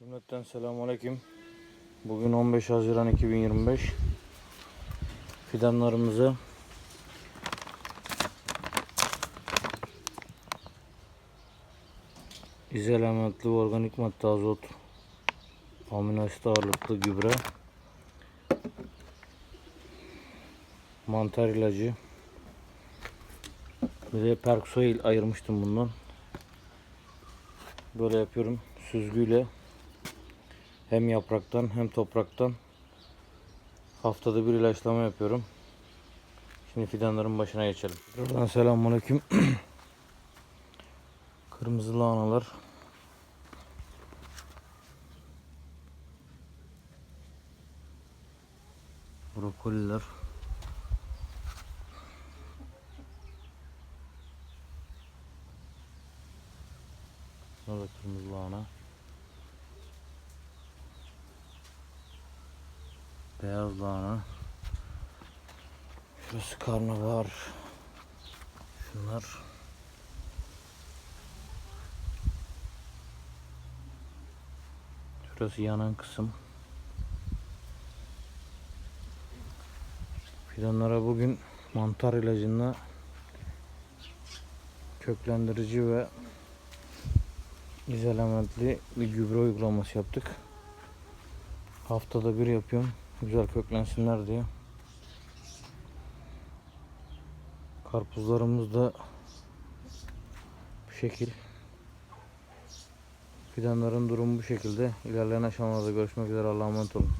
Cümleten selamun aleyküm. Bugün 15 Haziran 2025. Fidanlarımızı izelementli organik madde azot amino asit ağırlıklı gübre mantar ilacı bir de perksoil ayırmıştım bundan böyle yapıyorum süzgüyle hem yapraktan hem topraktan haftada bir ilaçlama yapıyorum. Şimdi fidanların başına geçelim. Buradan selamünaleyküm. Kırmızı lahanalar. Brokoliler. Burada kırmızı lahana. Beyaz lahana. Şurası karnabahar. Şunlar. Şurası yanan kısım. Fidanlara bugün mantar ilacında köklendirici ve izolamentli bir gübre uygulaması yaptık. Haftada bir yapıyorum. Güzel köklensinler diye. Karpuzlarımız da bu şekil. Fidanların durumu bu şekilde. İlerleyen aşamalarda görüşmek üzere. Allah'a emanet olun.